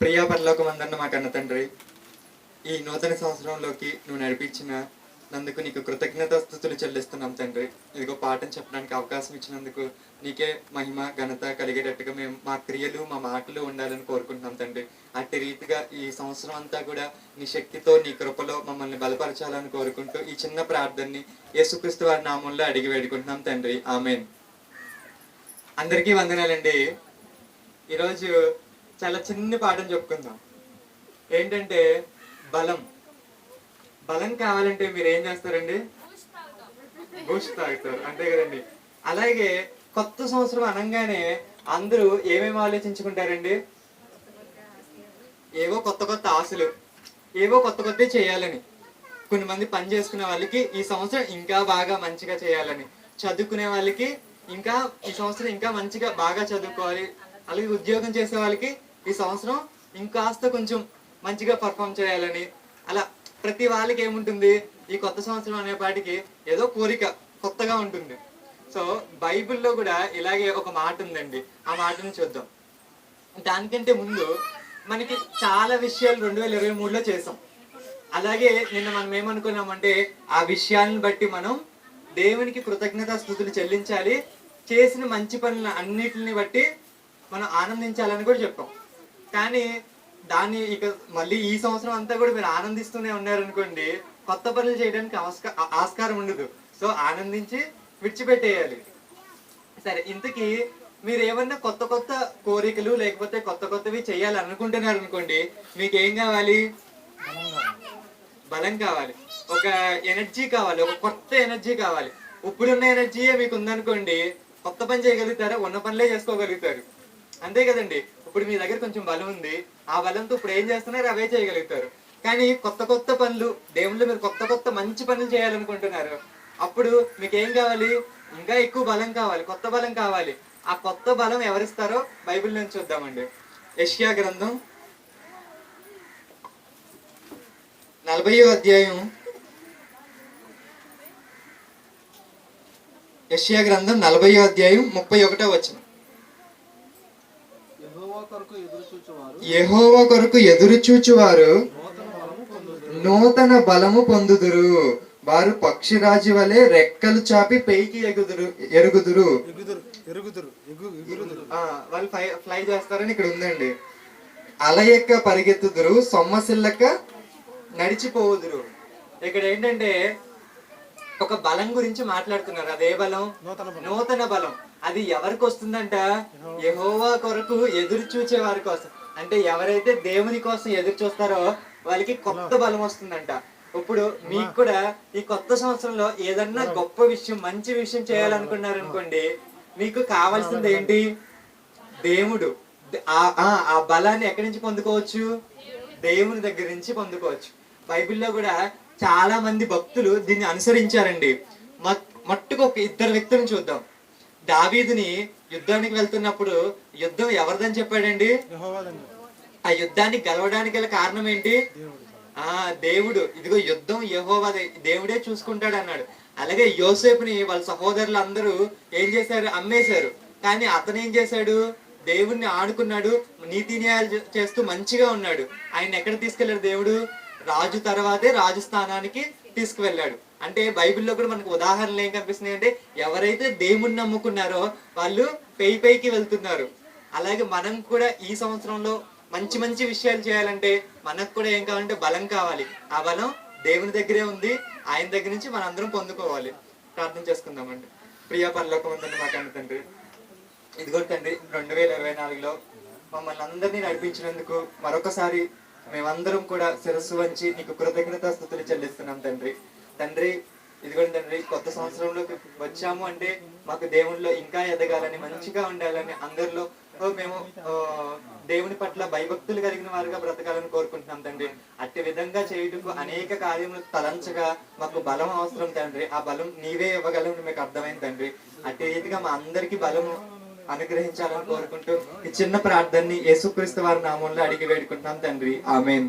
ప్రియా పరలోకమందన్న మా కన్న తండ్రి ఈ నూతన సంవత్సరంలోకి నువ్వు నడిపించిన నందుకు నీకు కృతజ్ఞత స్థుతులు చెల్లిస్తున్నాం తండ్రి. ఇదిగో పాఠం చెప్పడానికి అవకాశం ఇచ్చినందుకు నీకే మహిమ ఘనత కలిగేటట్టుగా మేము మా క్రియలు మా మాటలు ఉండాలని కోరుకుంటున్నాం తండ్రి. అట్టి రీతిగా ఈ సంవత్సరం అంతా కూడా నీ శక్తితో నీ కృపలో మమ్మల్ని బలపరచాలని కోరుకుంటూ ఈ చిన్న ప్రార్థనని యేసుక్రీస్తు వారి నామంలో అడిగి వేడుకుంటున్నాం తండ్రి. ఆమెన్. అందరికీ వందనాలండి. ఈరోజు చాలా చిన్న పాఠం చెప్పుకుందాం. ఏంటంటే బలం. బలం కావాలంటే మీరు ఏం చేస్తారండి? బూస్ట్ తాగుతారు. అంతే కదండి. అలాగే కొత్త సంవత్సరం అనగానే అందరూ ఏమేమి ఆలోచించుకుంటారండి? ఏవో కొత్త కొత్త ఆశలు ఏవో కొత్త కొత్త చేయాలని. కొన్ని మంది పని చేసుకునే వాళ్ళకి ఈ సంవత్సరం ఇంకా బాగా మంచిగా చేయాలని. చదువుకునే వాళ్ళకి ఇంకా ఈ సంవత్సరం ఇంకా మంచిగా బాగా చదువుకోవాలి. అలాగే ఉద్యోగం చేసే వాళ్ళకి ఈ సంవత్సరం ఇంకాస్త కొంచెం మంచిగా పర్ఫామ్ చేయాలని అలా ప్రతి వాళ్ళకి ఏముంటుంది? ఈ కొత్త సంవత్సరం అనేపాటికి ఏదో కోరిక కొత్తగా ఉంటుంది. సో బైబిల్లో కూడా ఇలాగే ఒక మాట ఉందండి. ఆ మాటను చూద్దాం. దానికంటే ముందు మనకి చాలా విషయాలు రెండు వేల ఇరవై మూడులో చేసాం. అలాగే నిన్న మనం ఏమనుకున్నామంటే ఆ విషయాలను బట్టి మనం దేవునికి కృతజ్ఞతా స్థుతులు చెల్లించాలి. చేసిన మంచి పనులు అన్నిటిని బట్టి మనం ఆనందించాలని కూడా చెప్పాం. కానీ దాన్ని ఇక మళ్ళీ ఈ సంవత్సరం అంతా కూడా మీరు ఆనందిస్తూనే ఉన్నారనుకోండి కొత్త పనులు చేయడానికి ఆస్క- ఆస్కారం ఉండదు. సో ఆనందించి విడిచిపెట్టేయాలి. సరే ఇంతకీ మీరు ఏమన్నా కొత్త కొత్త కోరికలు లేకపోతే కొత్త కొత్తవి చేయాలి అనుకుంటున్నారు అనుకోండి మీకు ఏం కావాలి? బలం కావాలి. ఒక ఎనర్జీ కావాలి ఒక కొత్త ఎనర్జీ కావాలి. ఇప్పుడున్న ఎనర్జీయే మీకు ఉందనుకోండి కొత్త పని చేయగలుగుతారా? ఉన్న పనులే చేసుకోగలుగుతారు. అంతే కదండి. ఇప్పుడు మీ దగ్గర కొంచెం బలం ఉంది. ఆ బలంతో ఇప్పుడు ఏం చేస్తున్నారు? అవే చేయగలుగుతారు. కానీ కొత్త కొత్త పనులు దేవుళ్ళు మీరు కొత్త కొత్త మంచి పనులు చేయాలనుకుంటున్నారు. అప్పుడు మీకు ఏం కావాలి? ఇంకా ఎక్కువ బలం కావాలి. కొత్త బలం కావాలి. ఆ కొత్త బలం ఎవరిస్తారో బైబిల్ నుంచి చూద్దామండి. యష్యా గ్రంథం నలభయో అధ్యాయం. యష్యా గ్రంథం నలభయో అధ్యాయం ముప్పై ఒకటో వచ్చిన యెహోవా కొరకు ఎదురు చూచువారు. యెహోవా కొరకు ఎదురు చూచువారు. నూతన బలము పొందుదురు. వారు పక్షిరాజు వలె రెక్కలు చాపి పైకి ఎగుదురు ఎరుగుదురు. వాళ్ళు ఫ్లై ఫ్లై చేస్తారని ఇక్కడ ఉందండి. అలయక్క పరిగెత్తుదురు సొమ్మసిల్లక నడిచిపోవుదురు. ఇక్కడ ఏంటంటే ఒక బలం గురించి మాట్లాడుతున్నారు. అదే బలం? నూతన బలం. నూతన బలం. అది ఎవరికి వస్తుందంట? యెహోవా. కొరకు ఎదురు చూచే వారి కోసం. అంటే ఎవరైతే దేవుని కోసం ఎదురు చూస్తారో వాళ్ళకి కొత్త బలం వస్తుందంట. ఇప్పుడు మీకు కూడా ఈ కొత్త సంవత్సరంలో ఏదన్నా గొప్ప విషయం మంచి విషయం చేయాలనుకున్నారు అనుకోండి మీకు కావాల్సింది ఏంటి? దేవుడు. ఆ బలాన్ని ఎక్కడి నుంచి పొందుకోవచ్చు? దేవుని దగ్గర నుంచి పొందుకోవచ్చు. బైబిల్లో కూడా చాలా మంది భక్తులు దీన్ని అనుసరించారండి. మట్టుకు ఒక ఇద్దరు వ్యక్తులను చూద్దాం. దావీదుని యుద్ధానికి వెళ్తున్నప్పుడు యుద్ధం ఎవరిదని చెప్పాడండి? ఆ యుద్ధాన్ని గెలవడానికి గల కారణం ఏంటి? ఆ దేవుడు. ఇదిగో యుద్ధం యెహోవా దేవుడే చూసుకుంటాడు అన్నాడు. అలాగే యోసేపుని వాళ్ళ సహోదరులు అందరూ ఏం చేశారు? అమ్మేశారు. కానీ అతను ఏం చేశాడు? దేవుణ్ణి ఆడుకున్నాడు నీతి న్యాయాలు చేస్తూ మంచిగా ఉన్నాడు. ఆయన ఎక్కడ తీసుకెళ్ళాడు దేవుడు? రాజు తర్వాతే రాజు స్థానానికి తీసుకువెళ్ళాడు. అంటే బైబిల్లో కూడా మనకు ఉదాహరణలు ఏం కనిపిస్తున్నాయి అంటే ఎవరైతే దేవుణ్ణి నమ్ముకున్నారో వాళ్ళు పై పైకి వెళ్తున్నారు. అలాగే మనం కూడా ఈ సంవత్సరంలో మంచి మంచి విషయాలు చేయాలంటే మనకు కూడా ఏం కావాలంటే బలం కావాలి. ఆ బలం దేవుని దగ్గరే ఉంది. ఆయన దగ్గర నుంచి మనందరం పొందుకోవాలి. ప్రార్థన చేసుకుందామండి. ప్రియా పరలోకం ఉందండి మా కన్న తండ్రి ఇదిగో తండ్రి రెండు వేల ఇరవై నాలుగులో మమ్మల్ని అందరినీ నడిపించినందుకు మరొకసారి మేమందరం కూడా శిరస్సు వంచి నీకు కృతజ్ఞత స్థుతులు చెల్లిస్తున్నాం తండ్రి. తండ్రి ఇదిగోండి తండ్రి కొత్త సంవత్సరంలోకి వచ్చాము అంటే మాకు దేవునిలో ఇంకా ఎదగాలని మంచిగా ఉండాలని అందరిలో మేము దేవుని పట్ల భయభక్తులు కలిగిన వారుగా బ్రతకాలని కోరుకుంటున్నాం తండ్రి. అట్టి విధంగా చేయుటకు అనేక కార్యములు తలంచగా మాకు బలం అవసరం తండ్రి. ఆ బలం నీవే ఇవ్వగలవు మీకు అర్థమైంది తండ్రి. అట్టి రీతిగా మా అందరికి బలము అనుగ్రహించాలని కోరుకుంటూ ఈ చిన్న ప్రార్థనని యేసుక్రీస్తు వారి నామంలో అడిగి వేడుకుంటున్నాం తండ్రి. ఆమెన్.